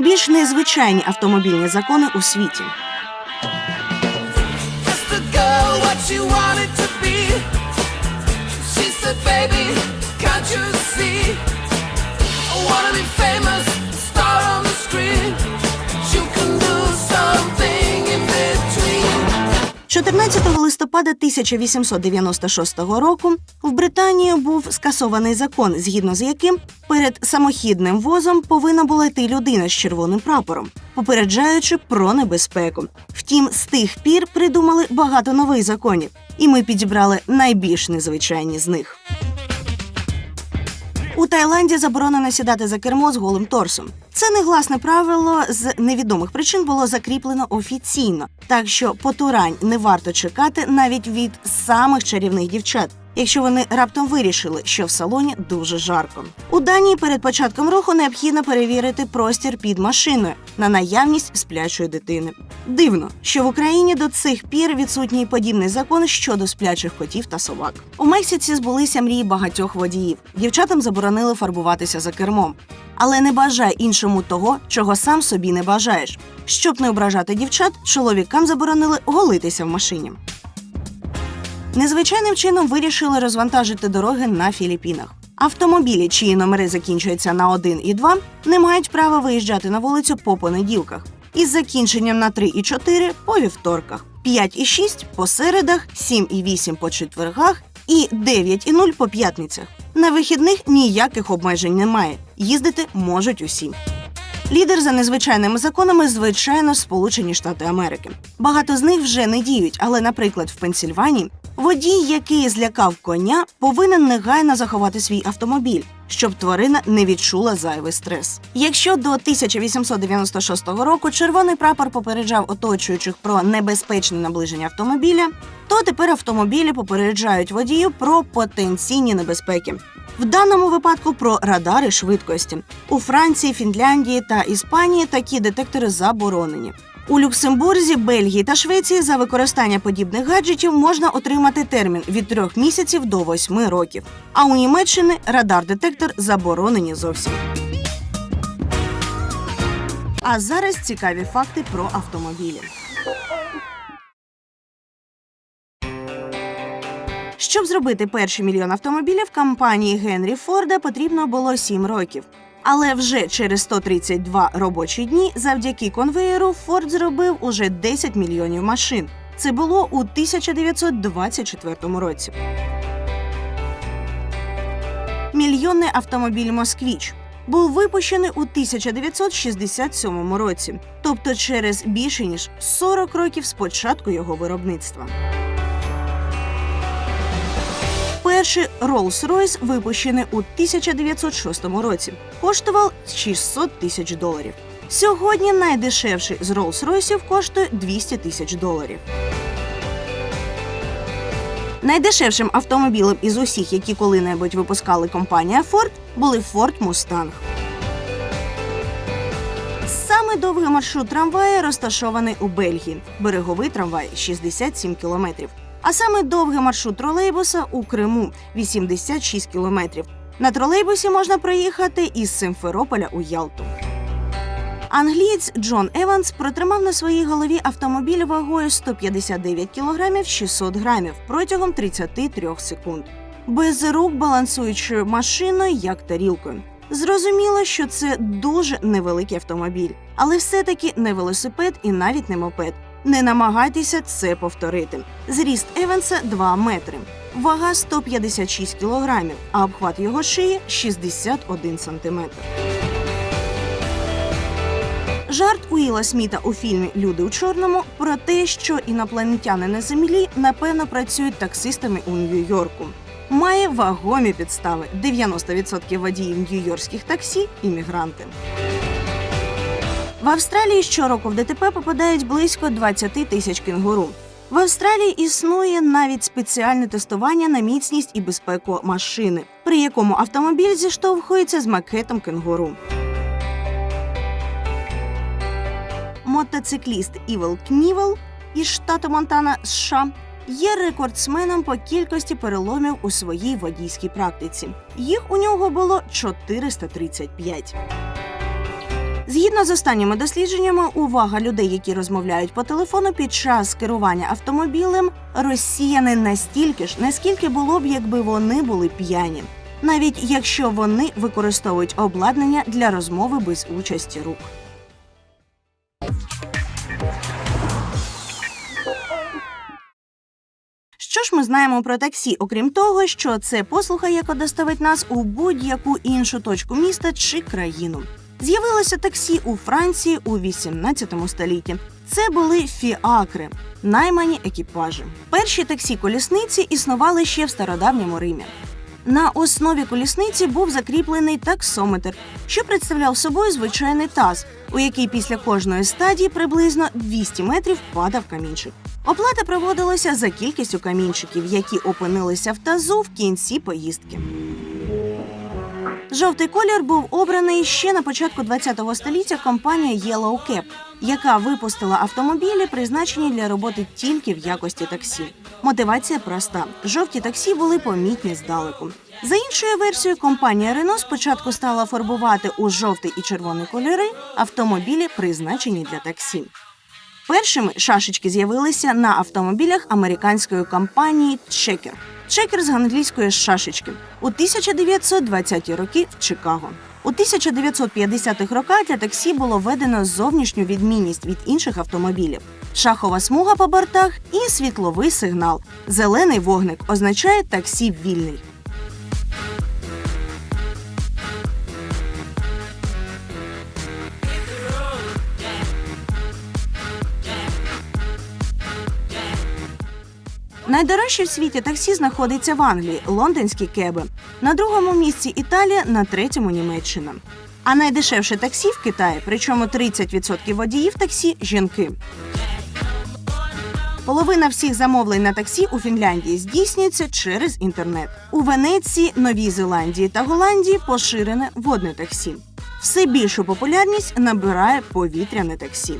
найбільш незвичайні автомобільні закони у світі. Can't you see? I wanna be famous, star on the screen. 14 листопада 1896 року в Британії був скасований закон, згідно з яким перед самохідним возом повинна була йти людина з червоним прапором, попереджаючи про небезпеку. Втім, з тих пір придумали багато нових законів, і ми підібрали найбільш незвичайні з них. У Таїланді заборонено сідати за кермо з голим торсом. Це негласне правило з невідомих причин було закріплено офіційно, так що потурань не варто чекати навіть від самих чарівних дівчат. Якщо вони раптом вирішили, що в салоні дуже жарко. У Данії перед початком руху необхідно перевірити простір під машиною на наявність сплячої дитини. Дивно, що в Україні до цих пір відсутній подібний закон щодо сплячих котів та собак. У Мексиці збулися мрії багатьох водіїв. Дівчатам заборонили фарбуватися за кермом. Але не бажай іншому того, чого сам собі не бажаєш. Щоб не ображати дівчат, чоловікам заборонили голитися в машині. Незвичайним чином вирішили розвантажити дороги на Філіппінах. Автомобілі, чиї номери закінчуються на 1 і 2, не мають права виїжджати на вулицю по понеділках із закінченням на 3 і 4 по вівторках, 5 і 6 по середах, 7 і 8 по четвергах і 9 і 0 по п'ятницях. На вихідних ніяких обмежень немає. Їздити можуть усі. Лідер за незвичайними законами, звичайно, Сполучені Штати Америки. Багато з них вже не діють, але, наприклад, в Пенсільванії водій, який злякав коня, повинен негайно заховати свій автомобіль, щоб тварина не відчула зайвий стрес. Якщо до 1896 року червоний прапор попереджав оточуючих про небезпечне наближення автомобіля, то тепер автомобілі попереджають водію про потенційні небезпеки. В даному випадку про радари швидкості. У Франції, Фінляндії та Іспанії такі детектори заборонені. У Люксембурзі, Бельгії та Швеції за використання подібних гаджетів можна отримати термін від трьох місяців до восьми років. А у Німеччині радар-детектор заборонені зовсім. А зараз цікаві факти про автомобілі. Щоб зробити перший мільйон автомобілів компанії Генрі Форда потрібно було 7 років. Але вже через 132 робочі дні завдяки конвеєру Форд зробив уже 10 мільйонів машин. Це було у 1924 році. Мільйонний автомобіль Москвіч був випущений у 1967 році, тобто через більше ніж 40 років з початку його виробництва. Перший Rolls-Royce, випущений у 1906 році, коштував 600 тисяч доларів. Сьогодні найдешевший з Rolls-Royceів коштує 200 тисяч доларів. Найдешевшим автомобілем із усіх, які коли-небудь випускали компанія Ford, були Ford Mustang. Саме довгий маршрут трамвая розташований у Бельгії. Береговий трамвай 67 кілометрів. А саме довгий маршрут тролейбуса у Криму 86 кілометрів. На тролейбусі можна проїхати із Симферополя у Ялту. Англієць Джон Еванс протримав на своїй голові автомобіль вагою 159 кг 600 грамів протягом 33 секунд. Без рук балансуючи машиною як тарілкою. Зрозуміло, що це дуже невеликий автомобіль, але все-таки не велосипед і навіть не мопед. Не намагайтеся це повторити. Зріст Еванса 2 метри, вага 156 кілограмів, а обхват його шиї 61 сантиметр. Жарт Уіла Сміта у фільмі Люди у чорному про те, що інопланетяни на землі напевно працюють таксистами у Нью-Йорку. Має вагомі підстави. 90% водіїв нью-йоркських таксі іммігранти. В Австралії щороку в ДТП попадають близько 20 тисяч кенгуру. В Австралії існує навіть спеціальне тестування на міцність і безпеку машини, при якому автомобіль зіштовхується з макетом кенгуру. Мотоцикліст Івел Кнівел із штату Монтана США є рекордсменом по кількості переломів у своїй водійській практиці. Їх у нього було 435. Згідно з останніми дослідженнями, увага людей, які розмовляють по телефону під час керування автомобілем, розсіяне настільки ж, наскільки було б, якби вони були п'яні, навіть якщо вони використовують обладнання для розмови без участі рук. Що ж ми знаємо про таксі, окрім того, що це послуга, яка доставить нас у будь-яку іншу точку міста чи країну. З'явилося таксі у Франції у 18 столітті. Це були фіакри, наймані екіпажі. Перші таксі колісниці існували ще в стародавньому Римі. На основі колісниці був закріплений таксометр, що представляв собою звичайний таз, у який після кожної стадії приблизно 200 метрів падав камінчик. Оплата проводилася за кількістю камінчиків, які опинилися в тазу в кінці поїздки. Жовтий колір був обраний ще на початку ХХ століття компанією Yellow Cab, яка випустила автомобілі, призначені для роботи тільки в якості таксі. Мотивація проста: жовті таксі були помітні здалеку. За іншою версією, компанія Renault спочатку стала фарбувати у жовтий і червоний кольори автомобілі, призначені для таксі. Першими шашечки з'явилися на автомобілях американської компанії Checker. Checker з англійської шашечки у 1920-ті роки в Чикаго. У 1950-х роках для таксі було введено зовнішню відмінність від інших автомобілів. Шахова смуга по бортах і світловий сигнал. Зелений вогник означає таксі вільний. Найдорожче в світі таксі знаходиться в Англії лондонські кеби. На другому місці Італія, на третьому Німеччина. А найдешевше таксі в Китаї, причому 30% водіїв таксі жінки. Половина всіх замовлень на таксі у Фінляндії здійснюється через інтернет. У Венеції, Новій Зеландії та Голландії поширене водне таксі. Все більшу популярність набирає повітряне таксі.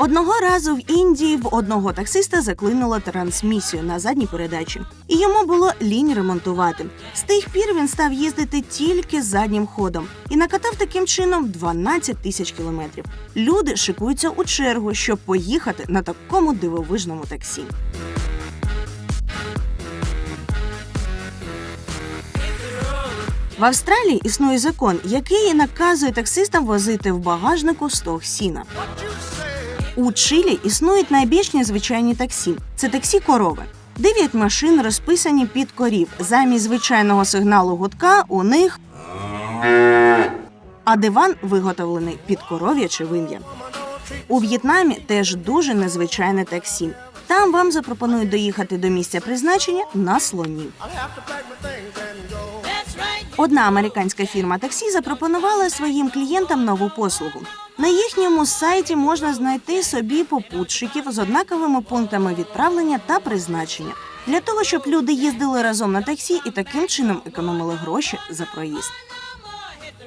Одного разу в Індії в одного таксиста заклинуло трансмісію на задній передачі, і йому було лінь ремонтувати. З тих пір він став їздити тільки заднім ходом і накатав таким чином 12 тисяч кілометрів. Люди шикуються у чергу, щоб поїхати на такому дивовижному таксі. В Австралії існує закон, який наказує таксистам возити в багажнику стог сіна. У Чилі існують найбільш незвичайні таксі. Це таксі корови. Дев'ять машин розписані під корів. Замість звичайного сигналу гудка у них. А диван виготовлений під коров'яче вим'я. У В'єтнамі теж дуже незвичайне таксі. Там вам запропонують доїхати до місця призначення на слоні. Одна американська фірма таксі запропонувала своїм клієнтам нову послугу. На їхньому сайті можна знайти собі попутчиків з однаковими пунктами відправлення та призначення для того, щоб люди їздили разом на таксі і таким чином економили гроші за проїзд.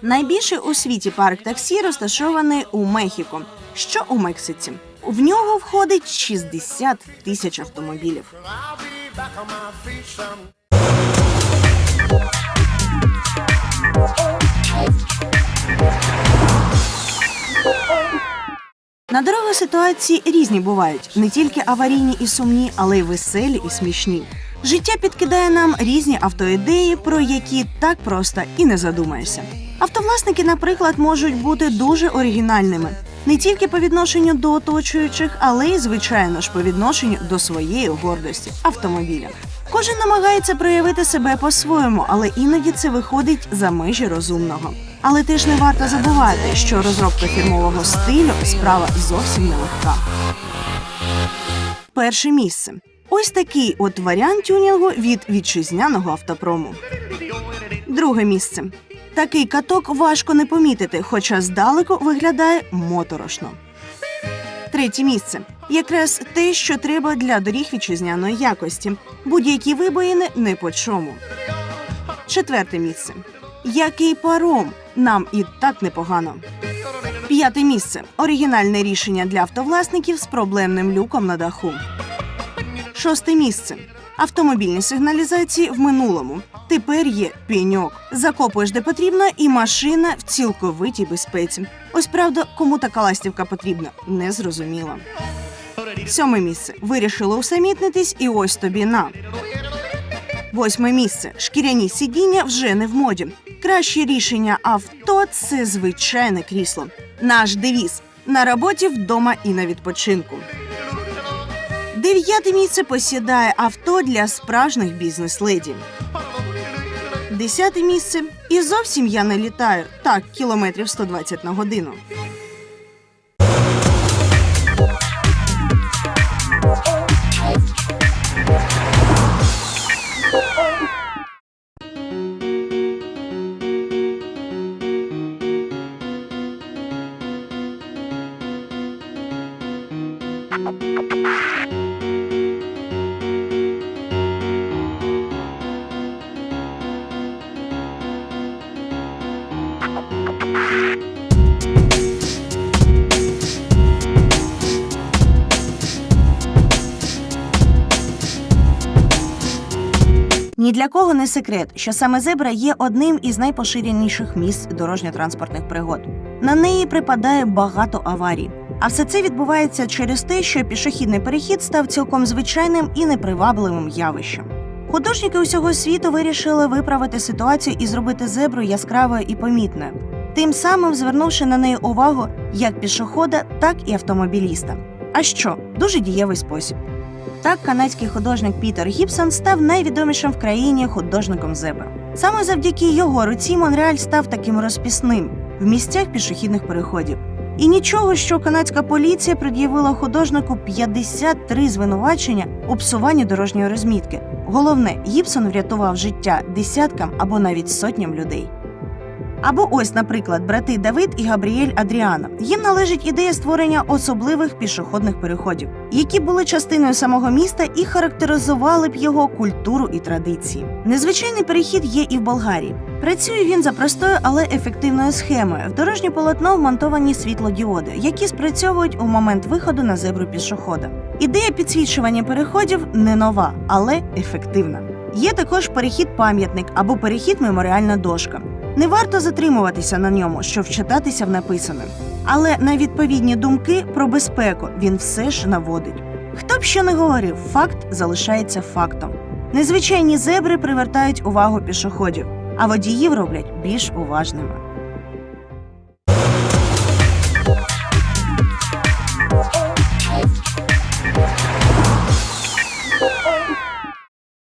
Найбільший у світі парк таксі розташований у Мехіко, що у Мексиці. В нього входить 60 тисяч автомобілів. I'll be На дорогах ситуації різні бувають не тільки аварійні і сумні, але й веселі і смішні. Життя підкидає нам різні автоідеї, про які так просто і не задумаєшся. Автовласники, наприклад, можуть бути дуже оригінальними не тільки по відношенню до оточуючих, але й звичайно ж по відношенню до своєї гордості автомобіля. Кожен намагається проявити себе по-своєму, але іноді це виходить за межі розумного. Але теж не варто забувати, що розробка фірмового стилю справа зовсім нелегка. Перше місце. Ось такий от варіант тюнінгу від вітчизняного автопрому. Друге місце. Такий каток важко не помітити, хоча здалеку виглядає моторошно. Третє місце. Якраз те, що треба для доріг вітчизняної якості. Будь-які вибоїни не по чому. Четверте місце. Який паром? Нам і так непогано. П'яте місце. Оригінальне рішення для автовласників з проблемним люком на даху. Шосте місце. Автомобільні сигналізації в минулому. Тепер є пеньок. Закопуєш де потрібно, і машина в цілковитій безпеці. Ось правда, кому така ластівка потрібна, не зрозуміло. Сьоме місце. Вирішили усамітнитись, і ось тобі на. Восьме місце. Шкіряні сидіння вже не в моді. Краще рішення авто це звичайне крісло. Наш девіз на роботі, вдома і на відпочинку. Дев'яте місце посідає авто для справжніх бізнес-леді. Десяте місце. І зовсім я не літаю. Так, кілометрів 120 на годину. Для кого не секрет, що саме зебра є одним із найпоширеніших місць дорожньо-транспортних пригод. На неї припадає багато аварій. А все це відбувається через те, що пішохідний перехід став цілком звичайним і непривабливим явищем. Художники усього світу вирішили виправити ситуацію і зробити зебру яскравою і помітною, тим самим звернувши на неї увагу як пішохода, так і автомобіліста. А що дуже дієвий спосіб. Так, канадський художник Пітер Гібсон став найвідомішим в країні художником зебр. Саме завдяки його руці Монреаль став таким розпісним в місцях пішохідних переходів. І нічого, що канадська поліція пред'явила художнику 53 звинувачення у псуванні дорожньої розмітки. Головне, Гібсон врятував життя десяткам або навіть сотням людей. Або ось, наприклад, брати Давид і Габріель Адріана. Їм належить ідея створення особливих пішохідних переходів, які були частиною самого міста і характеризували б його культуру і традиції. Незвичайний перехід є і в Болгарії. Працює він за простою, але ефективною схемою. В дорожнє полотно вмонтовані світлодіоди, які спрацьовують у момент виходу на зебру пішохода. Ідея підсвічування переходів не нова, але ефективна. Є також перехід пам'ятник або перехід меморіальна дошка. Не варто затримуватися на ньому, щоб вчитатися в написане. Але на відповідні думки про безпеку він все ж наводить. Хто б що не говорив, факт залишається фактом. Незвичайні зебри привертають увагу пішоходів, а водіїв роблять більш уважними.